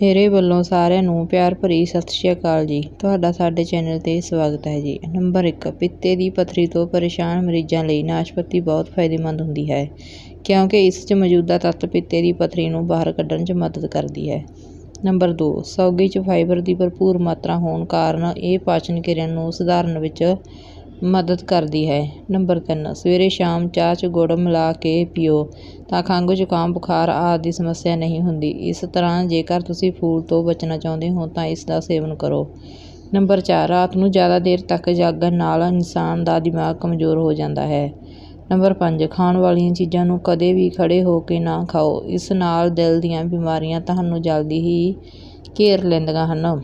ਮੇਰੇ ਵੱਲੋਂ ਸਾਰਿਆਂ ਨੂੰ ਪਿਆਰ ਭਰੀ ਸਤਿ ਸ਼੍ਰੀ ਅਕਾਲ ਜੀ। ਤੁਹਾਡਾ ਸਾਡੇ ਚੈਨਲ 'ਤੇ ਸਵਾਗਤ ਹੈ ਜੀ। ਨੰਬਰ ਇੱਕ, ਪਿੱਤੇ ਦੀ ਪੱਥਰੀ ਤੋਂ ਪਰੇਸ਼ਾਨ ਮਰੀਜ਼ਾਂ ਲਈ ਨਾਸ਼ਪਤੀ ਬਹੁਤ ਫਾਇਦੇਮੰਦ ਹੁੰਦੀ ਹੈ, ਕਿਉਂਕਿ ਇਸ 'ਚ ਮੌਜੂਦਾ ਤੱਤ ਪਿੱਤੇ ਦੀ ਪੱਥਰੀ ਨੂੰ ਬਾਹਰ ਕੱਢਣ 'ਚ ਮਦਦ ਕਰਦੀ ਹੈ। ਨੰਬਰ ਦੋ, ਸੌਗੀ 'ਚ ਫਾਈਬਰ ਦੀ ਭਰਪੂਰ ਮਾਤਰਾ ਹੋਣ ਕਾਰਨ ਇਹ ਪਾਚਨ ਕਿਰਿਆ ਨੂੰ ਸੁਧਾਰਨ ਵਿੱਚ ਮਦਦ ਕਰਦੀ ਹੈ। ਨੰਬਰ ਤਿੰਨ, ਸਵੇਰੇ ਸ਼ਾਮ ਚਾਹ 'ਚ ਗੁੜ ਮਿਲਾ ਕੇ ਪੀਓ ਤਾਂ ਖੰਘ, ਜ਼ੁਕਾਮ, ਬੁਖਾਰ ਆਦਿ ਦੀ ਸਮੱਸਿਆ ਨਹੀਂ ਹੁੰਦੀ। ਇਸ ਤਰ੍ਹਾਂ ਜੇਕਰ ਤੁਸੀਂ ਫੂਡ ਤੋਂ ਬਚਣਾ ਚਾਹੁੰਦੇ ਹੋ ਤਾਂ ਇਸ ਦਾ ਸੇਵਨ ਕਰੋ। ਨੰਬਰ ਚਾਰ, ਰਾਤ ਨੂੰ ਜ਼ਿਆਦਾ ਦੇਰ ਤੱਕ ਜਾਗਣ ਨਾਲ ਇਨਸਾਨ ਦਾ ਦਿਮਾਗ ਕਮਜ਼ੋਰ ਹੋ ਜਾਂਦਾ ਹੈ। ਨੰਬਰ ਪੰਜ, ਖਾਣ ਵਾਲੀਆਂ ਚੀਜ਼ਾਂ ਨੂੰ ਕਦੇ ਵੀ ਖੜ੍ਹੇ ਹੋ ਕੇ ਨਾ ਖਾਓ। ਇਸ ਨਾਲ ਦਿਲ ਦੀਆਂ ਬਿਮਾਰੀਆਂ ਤੁਹਾਨੂੰ ਜਲਦੀ ਹੀ ਘੇਰ ਲੈਂਦੀਆਂ ਹਨ।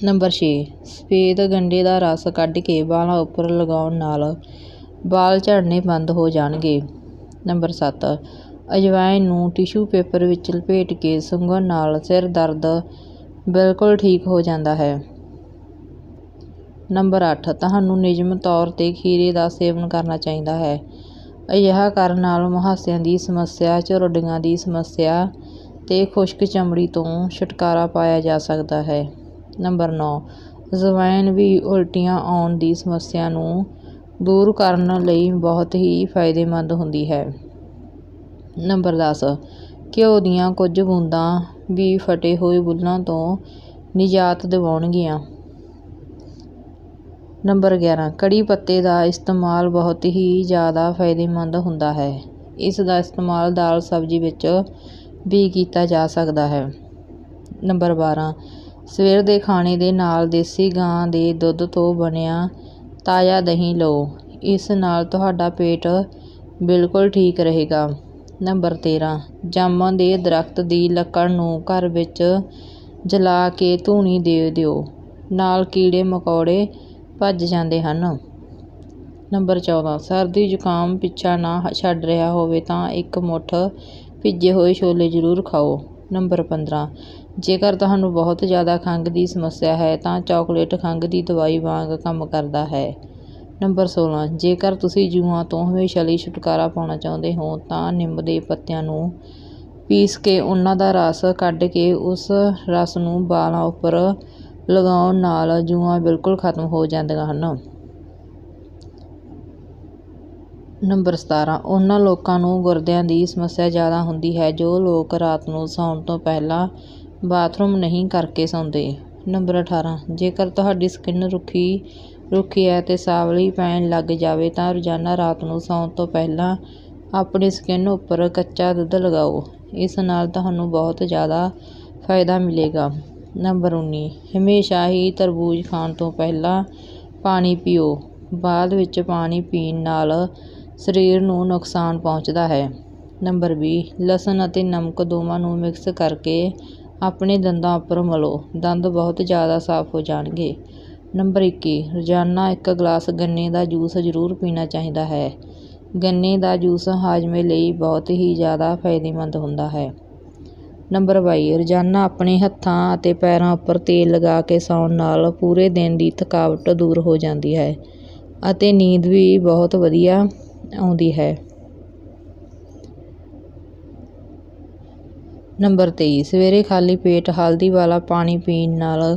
ਨੰਬਰ ਛੇ। ਸਫੇਦ ਗੰਢੇ ਦਾ ਰਸ ਕੱਢ ਕੇ ਵਾਲਾਂ ਉੱਪਰ ਲਗਾਉਣ ਨਾਲ ਵਾਲ ਝੜਨੇ ਬੰਦ ਹੋ ਜਾਣਗੇ। ਨੰਬਰ ਸੱਤ। ਅਜਵਾਇਨ ਨੂੰ ਟਿਸ਼ੂ ਪੇਪਰ ਵਿੱਚ ਲਪੇਟ ਕੇ ਸੁੰਘਣ ਨਾਲ ਸਿਰ ਦਰਦ ਬਿਲਕੁਲ ਠੀਕ ਹੋ ਜਾਂਦਾ ਹੈ। ਨੰਬਰ ਅੱਠ। ਤੁਹਾਨੂੰ ਨਿਯਮਤ ਤੌਰ 'ਤੇ ਖੀਰੇ ਦਾ ਸੇਵਨ ਕਰਨਾ ਚਾਹੀਦਾ ਹੈ। ਅਜਿਹਾ ਕਰਨ ਨਾਲ ਮੁਹਾਸਿਆਂ ਦੀ ਸਮੱਸਿਆ ਝੁਰੜੀਆਂ ਦੀ ਸਮੱਸਿਆ ਅਤੇ ਖੁਸ਼ਕ ਚਮੜੀ ਤੋਂ ਛੁਟਕਾਰਾ ਪਾਇਆ ਜਾ ਸਕਦਾ ਹੈ। ਨੰਬਰ ਨੌ। ਅਜਵਾਇਨ ਵੀ ਉਲਟੀਆਂ ਆਉਣ ਦੀ ਸਮੱਸਿਆ ਨੂੰ ਦੂਰ ਕਰਨ ਲਈ ਬਹੁਤ ਹੀ ਫਾਇਦੇਮੰਦ ਹੁੰਦੀ ਹੈ। ਨੰਬਰ ਦਸ। ਘਿਓ ਦੀਆਂ ਕੁਝ ਬੂੰਦਾਂ ਵੀ ਫਟੇ ਹੋਏ ਬੁੱਲਾਂ ਤੋਂ ਨਿਜਾਤ ਦਿਵਾਉਣਗੀਆਂ। ਨੰਬਰ ਗਿਆਰਾਂ। ਕੜੀ ਪੱਤੇ ਦਾ ਇਸਤੇਮਾਲ ਬਹੁਤ ਹੀ ਜ਼ਿਆਦਾ ਫਾਇਦੇਮੰਦ ਹੁੰਦਾ ਹੈ। ਇਸ ਦਾ ਇਸਤੇਮਾਲ ਦਾਲ ਸਬਜ਼ੀ ਵਿੱਚ ਵੀ ਕੀਤਾ ਜਾ ਸਕਦਾ ਹੈ। ਨੰਬਰ ਬਾਰਾਂ। ਸਵੇਰ ਦੇ ਖਾਣੇ ਦੇ ਨਾਲ ਦੇਸੀ ਗਾਂ ਦੇ ਦੁੱਧ ਤੋਂ ਬਣਿਆ ਤਾਜ਼ਾ ਦਹੀਂ ਲਓ। ਇਸ ਨਾਲ ਤੁਹਾਡਾ ਪੇਟ ਬਿਲਕੁਲ ਠੀਕ ਰਹੇਗਾ। ਨੰਬਰ ਤੇਰਾਂ ਜਾਮਨ ਦੇ ਦਰਖਤ ਦੀ ਲੱਕੜ ਨੂੰ ਘਰ ਵਿੱਚ ਜਲਾ ਕੇ ਧੂਣੀ ਦੇ ਦਿਓ। ਨਾਲ ਕੀੜੇ ਮਕੌੜੇ ਭੱਜ ਜਾਂਦੇ ਹਨ। ਨੰਬਰ ਚੌਦਾਂ, ਸਰਦੀ ਜ਼ੁਕਾਮ ਪਿੱਛਾ ਨਾ ਛੱਡ ਰਿਹਾ ਹੋਵੇ ਤਾਂ ਇੱਕ ਮੁੱਠ ਭਿੱਜੇ ਹੋਏ ਛੋਲੇ ਜ਼ਰੂਰ ਖਾਓ। ਨੰਬਰ ਪੰਦਰਾਂ। ਜੇਕਰ ਤੁਹਾਨੂੰ ਬਹੁਤ ਜ਼ਿਆਦਾ ਖੰਘ ਦੀ ਸਮੱਸਿਆ ਹੈ, ਤਾਂ ਚਾਕਲੇਟ ਖੰਘ ਦੀ ਦਵਾਈ ਵਾਂਗ ਕੰਮ ਕਰਦਾ ਹੈ। ਨੰਬਰ ਸੋਲ੍ਹਾਂ ਜੇਕਰ ਤੁਸੀਂ ਜੂਆਂ ਤੋਂ ਹਮੇਸ਼ਾ ਲਈ ਛੁਟਕਾਰਾ ਪਾਉਣਾ ਚਾਹੁੰਦੇ ਹੋ, ਤਾਂ ਨਿੰਮ ਦੇ ਪੱਤਿਆਂ ਨੂੰ ਪੀਸ ਕੇ ਉਹਨਾਂ ਦਾ ਰਸ ਕੱਢ ਕੇ ਉਸ ਰਸ ਨੂੰ ਵਾਲਾਂ ਉੱਪਰ ਲਗਾਉਣ ਨਾਲ ਜੂਆਂ ਬਿਲਕੁਲ ਖਤਮ ਹੋ ਜਾਂਦੀਆਂ ਹਨ। ਨੰਬਰ ਸਤਾਰਾਂ। ਉਹਨਾਂ ਲੋਕਾਂ ਨੂੰ ਗੁਰਦਿਆਂ ਦੀ ਸਮੱਸਿਆ ਜ਼ਿਆਦਾ ਹੁੰਦੀ ਹੈ, ਜੋ ਲੋਕ ਰਾਤ ਨੂੰ ਸੌਣ ਤੋਂ ਪਹਿਲਾਂ ਬਾਥਰੂਮ ਨਹੀਂ ਕਰਕੇ ਸੌਂਦੇ। ਨੰਬਰ ਅਠਾਰਾਂ। ਜੇਕਰ ਤੁਹਾਡੀ ਸਕਿਨ ਰੁੱਖੀ ਰੁੱਖੀ ਹੈ ਅਤੇ ਸਾਵਲੀ ਪੈਣ ਲੱਗ ਜਾਵੇ ਤਾਂ ਰੋਜ਼ਾਨਾ ਰਾਤ ਨੂੰ ਸੌਣ ਤੋਂ ਪਹਿਲਾਂ ਆਪਣੀ ਸਕਿਨ ਉੱਪਰ ਕੱਚਾ ਦੁੱਧ ਲਗਾਓ। ਇਸ ਨਾਲ ਤੁਹਾਨੂੰ ਬਹੁਤ ਜ਼ਿਆਦਾ ਫਾਇਦਾ ਮਿਲੇਗਾ। ਨੰਬਰ ਉੱਨੀ। ਹਮੇਸ਼ਾ ਹੀ ਤਰਬੂਜ ਖਾਣ ਤੋਂ ਪਹਿਲਾਂ ਪਾਣੀ ਪੀਓ। ਬਾਅਦ ਵਿੱਚ ਪਾਣੀ ਪੀਣ ਨਾਲ ਸਰੀਰ ਨੂੰ ਨੁਕਸਾਨ ਪਹੁੰਚਦਾ ਹੈ। ਨੰਬਰ ਵੀਹ, ਲਸਣ ਅਤੇ ਨਮਕ ਦੋਵਾਂ ਨੂੰ ਮਿਕਸ ਕਰਕੇ ਆਪਣੇ ਦੰਦਾਂ ਉੱਪਰ ਮਲੋ। ਦੰਦ ਬਹੁਤ ਜ਼ਿਆਦਾ ਸਾਫ਼ ਹੋ ਜਾਣਗੇ। ਨੰਬਰ ਇੱਕੀ, ਰੋਜ਼ਾਨਾ ਇੱਕ ਗਲਾਸ ਗੰਨੇ ਦਾ ਜੂਸ ਜ਼ਰੂਰ ਪੀਣਾ ਚਾਹੀਦਾ ਹੈ। ਗੰਨੇ ਦਾ ਜੂਸ ਹਾਜ਼ਮੇ ਲਈ ਬਹੁਤ ਹੀ ਜ਼ਿਆਦਾ ਫਾਇਦੇਮੰਦ ਹੁੰਦਾ ਹੈ। ਨੰਬਰ ਬਾਈ, ਰੋਜ਼ਾਨਾ ਆਪਣੇ ਹੱਥਾਂ ਅਤੇ ਪੈਰਾਂ ਉੱਪਰ ਤੇਲ ਲਗਾ ਕੇ ਸੌਣ ਨਾਲ ਪੂਰੇ ਦਿਨ ਦੀ ਥਕਾਵਟ ਦੂਰ ਹੋ ਜਾਂਦੀ ਹੈ ਅਤੇ ਨੀਂਦ ਵੀ ਬਹੁਤ ਵਧੀਆ ਆਉਂਦੀ ਹੈ। ਨੰਬਰ ਤੇਈ, ਸਵੇਰੇ ਖਾਲੀ ਪੇਟ ਹਲਦੀ ਵਾਲਾ ਪਾਣੀ ਪੀਣ ਨਾਲ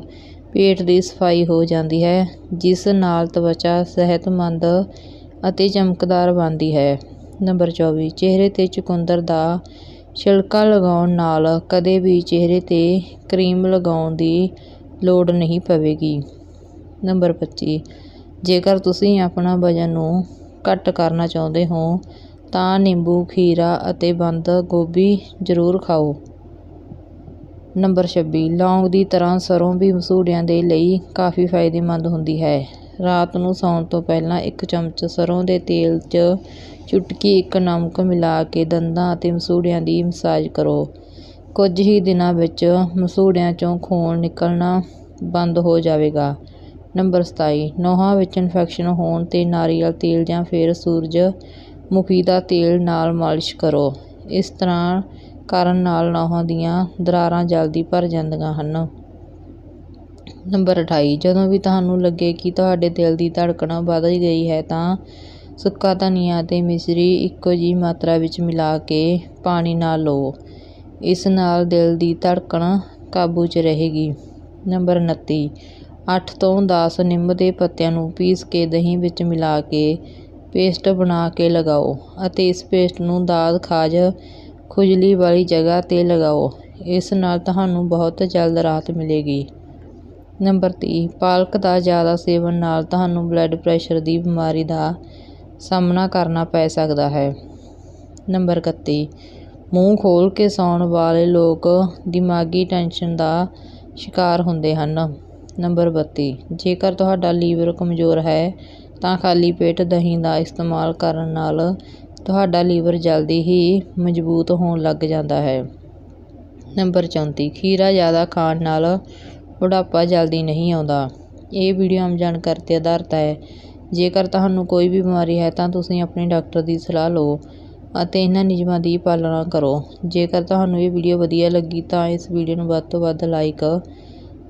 ਪੇਟ ਦੀ ਸਫ਼ਾਈ ਹੋ ਜਾਂਦੀ ਹੈ, ਜਿਸ ਨਾਲ ਤਵਚਾ ਸਿਹਤਮੰਦ ਅਤੇ ਚਮਕਦਾਰ ਬਣਦੀ ਹੈ। ਨੰਬਰ ਚੌਵੀ, ਚਿਹਰੇ 'ਤੇ ਚੁਕੰਦਰ ਦਾ ਛਿਲਕਾ ਲਗਾਉਣ ਨਾਲ ਕਦੇ ਵੀ ਚਿਹਰੇ 'ਤੇ ਕਰੀਮ ਲਗਾਉਣ ਦੀ ਲੋੜ ਨਹੀਂ ਪਵੇਗੀ। ਨੰਬਰ ਪੱਚੀ, ਜੇਕਰ ਤੁਸੀਂ ਆਪਣਾ ਵਜ਼ਨ ਨੂੰ ਘੱਟ ਕਰਨਾ ਚਾਹੁੰਦੇ ਹੋ, ਤਾਂ ਨਿੰਬੂ, ਖੀਰਾ ਅਤੇ ਬੰਦ ਗੋਭੀ ਜ਼ਰੂਰ ਖਾਓ। ਨੰਬਰ ਛੱਬੀ, ਲੌਂਗ ਦੀ ਤਰ੍ਹਾਂ ਸਰੋਂ ਵੀ ਮਸੂੜਿਆਂ ਦੇ ਲਈ ਕਾਫੀ ਫਾਇਦੇਮੰਦ ਹੁੰਦੀ ਹੈ। ਰਾਤ ਨੂੰ ਸੌਣ ਤੋਂ ਪਹਿਲਾਂ ਇੱਕ ਚਮਚ ਸਰੋਂ ਦੇ ਤੇਲ 'ਚ ਚੁਟਕੀ ਇੱਕ ਨਮਕ ਮਿਲਾ ਕੇ ਦੰਦਾਂ ਅਤੇ ਮਸੂੜਿਆਂ ਦੀ ਮਸਾਜ ਕਰੋ। ਕੁਝ ਹੀ ਦਿਨਾਂ ਵਿੱਚ ਮਸੂੜਿਆਂ 'ਚੋਂ ਖੂਨ ਨਿਕਲਣਾ ਬੰਦ ਹੋ ਜਾਵੇਗਾ। ਨੰਬਰ ਸਤਾਈ। ਨਹੁੰਾਂ ਵਿੱਚ ਇਨਫੈਕਸ਼ਨ ਹੋਣ 'ਤੇ ਨਾਰੀਅਲ ਤੇਲ ਜਾਂ ਫਿਰ ਸੂਰਜਮੁਖੀ ਦਾ ਤੇਲ ਨਾਲ ਮਾਲਿਸ਼ ਕਰੋ। ਇਸ ਤਰ੍ਹਾਂ ਕਰਨ ਨਾਲ ਨਹੁੰਾਂ ਦੀਆਂ ਦਰਾਰਾਂ ਜਲਦੀ ਭਰ ਜਾਂਦੀਆਂ ਹਨ। ਨੰਬਰ ਅਠਾਈ। ਜਦੋਂ ਵੀ ਤੁਹਾਨੂੰ ਲੱਗੇ ਕਿ ਤੁਹਾਡੇ ਦਿਲ ਦੀ ਧੜਕਣ ਵੱਧ ਗਈ ਹੈ ਤਾਂ ਸੁੱਕਾ ਧਨੀਆ ਅਤੇ ਮਿਸ਼ਰੀ ਇੱਕੋ ਜਿਹੀ ਮਾਤਰਾ ਵਿੱਚ ਮਿਲਾ ਕੇ ਪਾਣੀ ਨਾਲ ਲਓ। ਇਸ ਨਾਲ ਦਿਲ ਦੀ ਧੜਕਣ ਕਾਬੂ 'ਚ ਰਹੇਗੀ। ਨੰਬਰ 29 ਅੱਠ ਤੋਂ ਦਸ ਨਿੰਮ ਦੇ ਪੱਤਿਆਂ ਨੂੰ ਪੀਸ ਕੇ ਦਹੀਂ ਵਿੱਚ ਮਿਲਾ ਕੇ ਪੇਸਟ ਬਣਾ ਕੇ ਲਗਾਓ ਅਤੇ ਇਸ ਪੇਸਟ ਨੂੰ ਦਾਦ ਖਾਜ, ਖੁਜਲੀ ਵਾਲੀ ਜਗ੍ਹਾ 'ਤੇ ਲਗਾਓ। ਇਸ ਨਾਲ ਤੁਹਾਨੂੰ ਬਹੁਤ ਜਲਦ ਰਾਹਤ ਮਿਲੇਗੀ। ਨੰਬਰ 30 ਪਾਲਕ ਦਾ ਜ਼ਿਆਦਾ ਸੇਵਨ ਨਾਲ ਤੁਹਾਨੂੰ ਬਲੱਡ ਪ੍ਰੈਸ਼ਰ ਦੀ ਬਿਮਾਰੀ ਦਾ ਸਾਹਮਣਾ ਕਰਨਾ ਪੈ ਸਕਦਾ ਹੈ। ਨੰਬਰ 31 ਮੂੰਹ ਖੋਲ੍ਹ ਕੇ ਸੌਣ ਵਾਲੇ ਲੋਕ ਦਿਮਾਗੀ ਟੈਨਸ਼ਨ ਦਾ ਸ਼ਿਕਾਰ ਹੁੰਦੇ ਹਨ। ਨੰਬਰ 32 ਜੇਕਰ ਤੁਹਾਡਾ ਲੀਵਰ ਕਮਜ਼ੋਰ ਹੈ, ਤਾਂ ਖਾਲੀ ਪੇਟ ਦਹੀਂ ਦਾ ਇਸਤੇਮਾਲ ਕਰਨ ਨਾਲ ਤੁਹਾਡਾ ਲੀਵਰ ਜਲਦੀ ਹੀ ਮਜ਼ਬੂਤ ਹੋਣ ਲੱਗ ਜਾਂਦਾ ਹੈ। ਨੰਬਰ 34 ਖੀਰਾ ਜ਼ਿਆਦਾ ਖਾਣ ਨਾਲ ਬੁਢਾਪਾ ਜਲਦੀ ਨਹੀਂ ਆਉਂਦਾ। ਇਹ ਵੀਡੀਓ ਆਮ ਜਾਣਕਾਰੀ 'ਤੇ ਆਧਾਰਿਤ ਹੈ। ਜੇਕਰ ਤੁਹਾਨੂੰ ਕੋਈ ਵੀ ਬਿਮਾਰੀ ਹੈ, ਤਾਂ ਤੁਸੀਂ ਆਪਣੇ ਡਾਕਟਰ ਦੀ ਸਲਾਹ ਲਓ ਅਤੇ ਇਹਨਾਂ ਨਿਯਮਾਂ ਦੀ ਪਾਲਣਾ ਕਰੋ। ਜੇਕਰ ਤੁਹਾਨੂੰ ਇਹ ਵੀਡੀਓ ਵਧੀਆ ਲੱਗੀ, ਤਾਂ ਇਸ ਵੀਡੀਓ ਨੂੰ ਵੱਧ ਤੋਂ ਵੱਧ ਲਾਈਕ